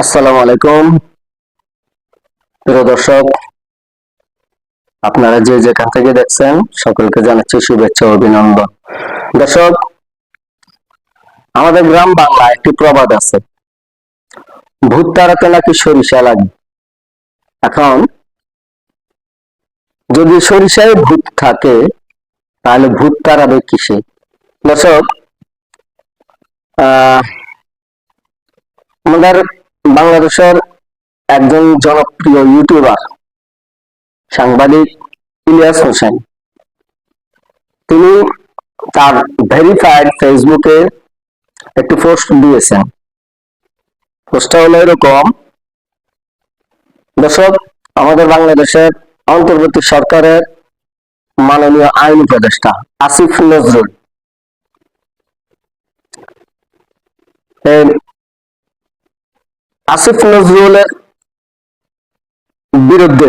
আসসালামু আলাইকুম। প্রিয় দর্শক, আপনারা যে যেখান থেকে দেখছেন, সকলকে জানাচ্ছি শুভেচ্ছা অভিনন্দন। দর্শক, আমাদের গ্রাম বাংলা একটি প্রবাদ আছে। ভূত তাড়াতে নাকি সরিষা লাগে? এখন, যদি সরিষায় ভূত থাকে, তাহলে ভূত তাড়াবে কিসে? দর্শক, আহ, আমাদের বাংলাদেশের একজন জনপ্রিয় ইউটিউবার সাংবাদিক ইলিয়াস হোসেন। তিনি তার ভেরিফাইড ফেসবুকে একটি পোস্ট দিয়েছেন। পোস্টটা হলো এরকম, দর্শক, আমাদের বাংলাদেশের অন্তর্বর্তী সরকারের মাননীয় আইন উপদেষ্টা আসিফ নজরুল। আসিফ নজরুলের বিরুদ্ধে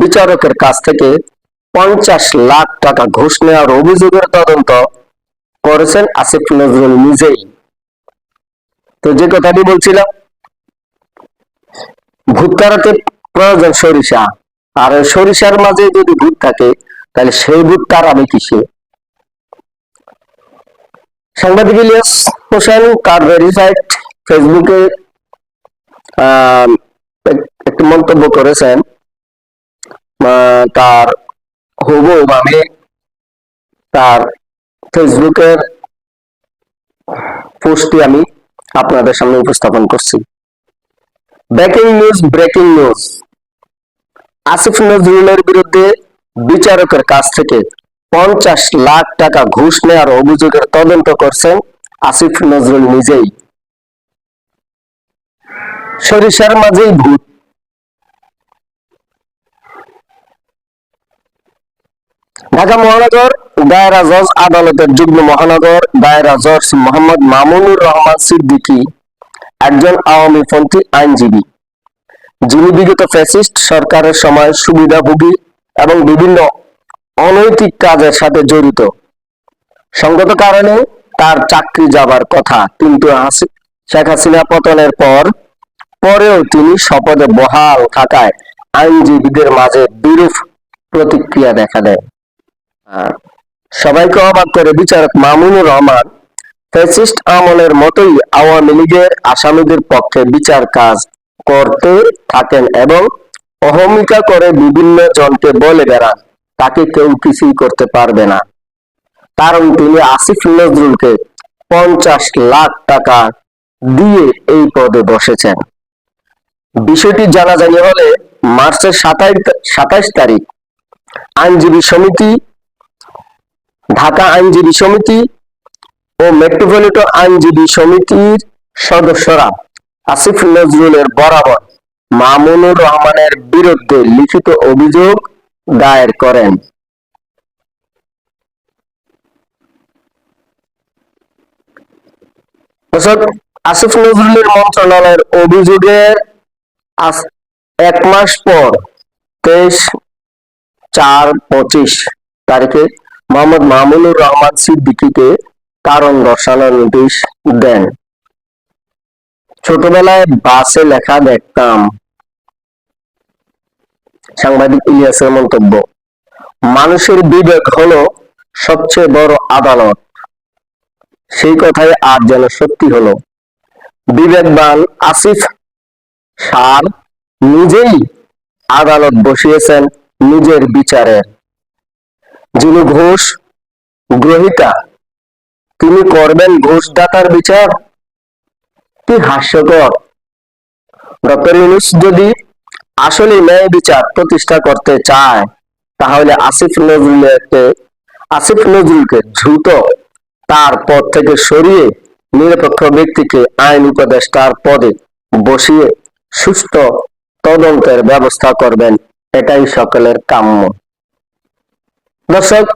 বিচারকের কাছ থেকে পঞ্চাশ লাখ টাকা ঘুষ নেওয়ার অভিযোগের তদন্ত করেছেন আসিফ নজরুল নিজেই। তো যে কথাটি বলছিলাম, ভূত তাড়াতে প্রয়োজন সরিষা। আর সরিষার মাঝে যদি ভূত থাকে, তাহলে সেই ভূত তাড়াবে কিসে? সাংবাদিক ইলিয়াস হোসেন কার ভেরিফাইড ফেসবুকে একটি মন্তব্য করেছেন তার হুবহু আমি তার ফেসবুকের পোস্টটি আমি আপনাদের সামনে উপস্থাপন করছি। Breaking news breaking news. Asif নজরুলের বিরুদ্ধে বিচারকের কাছ থেকে পঞ্চাশ লাখ টাকা ঘুষ নেওয়ার অভিযোগের তদন্ত করছেন আসিফ নজরুল নিজেই। সরিষার মাঝেই ভূত। ঢাকা মহানগর, দায়রা জজ আদালতের যুগ্ম মহানগর, দায়রা জজ মোহাম্মদ মামুনুর রহমান সিদ্দিকী, একজন আওয়ামী পন্থী আইনজীবী। যিনি বিগত ফ্যাসিস্ট সরকারের সময় সুবিধাভোগী এবং বিভিন্ন অনৈতিক কাজের সাথে জড়িত। সঙ্গত কারণে তার চাকরি যাবার কথা কিন্তু শেখ হাসিনা পতনের পর পরেও তিনি শপথে বহাল থাকায় আইনজীবীদের মাঝে বিরূপ প্রতিক্রিয়া দেখা দেয়। সবাইকে অবাক করে বিচারক মামুনুর রহমান ফ্যাসিস্ট আমলের মতোই আওয়ামী লীগের আসামিদের পক্ষে বিচার কাজ করতে থাকেন এবং অহমিকা করে বিভিন্ন জনকে বলে বেড়ান, তাকে কেউ কিছুই করতে পারবে না। কারণ তিনি আসিফ নজরুলকে পঞ্চাশ লাখ টাকা দিয়ে এই পদে বসেছেন। বিষয়টি জানাজানি হলে মার্চের সাতাইশ তারিখ আইনজীবী সমিতি, ঢাকা আইনজীবী সমিতি ও মেট্রোপলিটন আইনজীবী সমিতির সদস্যরা আসিফ নজরুলের বরাবর মামুনুর রহমানের বিরুদ্ধে লিখিত অভিযোগ দায়ের করেন। আসিফ নজরুলের মন্ত্রণালয়ের অভিযোগের এক মাস পর, তেইশ চার পঁচিশ তারিখে মোহাম্মদ মামুনুর রহমান সিদ্দিকীকে কারণ দর্শানোর নোটিশ দেন। ছোটবেলায় বাসে লেখা দেখতাম, সাংবাদিক ইলিয়াসের মন্তব্য, মানুষের বিবেক হলো সবচেয়ে বড় আদালত, সেই কথাই আজ যেন সত্যি হলো। বিবেকবান আসিফ সার নিজেই আদালত বসিয়েছেন নিজের বিচারের যিনি ঘুষ গ্রহিতা, তিনি করবেন ঘুষদাতার বিচার? কি হাস্যকর। ডক্টর ইউনুস যদি আসলে ন্যায় বিচার প্রতিষ্ঠা করতে চায়, তাহলে আসিফ নজরুলকে আসিফ নজরুলকে দ্রুত তার পদ থেকে সরিয়ে নিরপেক্ষ ব্যক্তিকে আইন উপদেষ্টার পদে বসিয়ে সুস্থ তদন্তের ব্যবস্থা করবেন, এটাই সকলের কাম্য। দর্শক,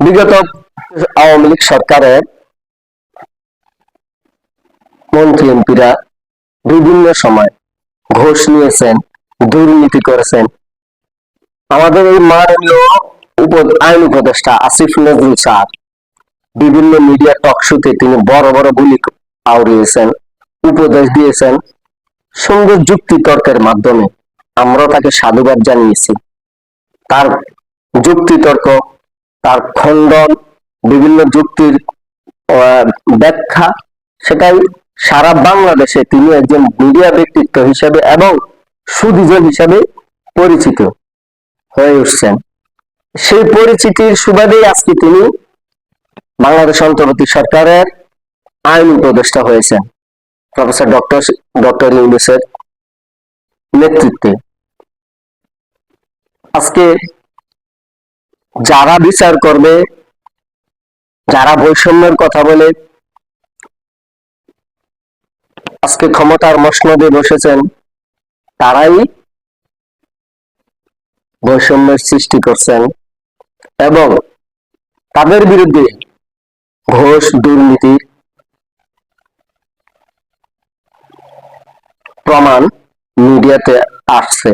বিগত আওয়ামী লীগ সরকারের মন্ত্রী এমপিরা বিভিন্ন সময় ঘোষ নিয়েছেন, দুর্নীতি করেছেন। আমাদের এই মাননীয় আইন উপদেষ্টা আসিফ নজরুল স্যার বিভিন্ন মিডিয়া টক শোতে তিনি বড় বড় বুলি আউড়িয়েছেন উপদেশ দিয়েছেন সুন্দর যুক্তি তর্কের মাধ্যমে। আমরাও তাকে সাধুবাদ জানিয়েছি। তার যুক্তি তর্ক, তার খণ্ডন, বিভিন্ন যুক্তির ব্যাখ্যা, সেটাই সারা বাংলাদেশে তিনি একজন মিডিয়া ব্যক্তিত্ব হিসেবে এবং সুদীজন হিসেবে পরিচিত হয়ে উঠছেন। সেই পরিচিতির সুবাদেই আজকে তিনি বাংলাদেশ অন্তর্বর্তী সরকারের আইন উপদেষ্টা হয়েছেন। প্রফেসর ডক্টর ডক্টর ইউনুসের নেতৃত্বে। আজকে যারা বিচার করবে, যারা বৈষম্যের কথা বলে, আজকে ক্ষমতার মসনদে বসেছেন, তারাই বৈষম্যের সৃষ্টি করছেন এবং তাদের বিরুদ্ধে ঘোষ দুর্নীতির প্রমাণ মিডিয়াতে আসছে।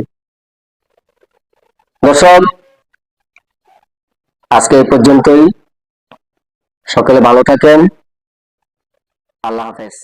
দর্শক আজকে এই পর্যন্তই। সকলে ভালো থাকেন। আল্লাহ হাফেজ।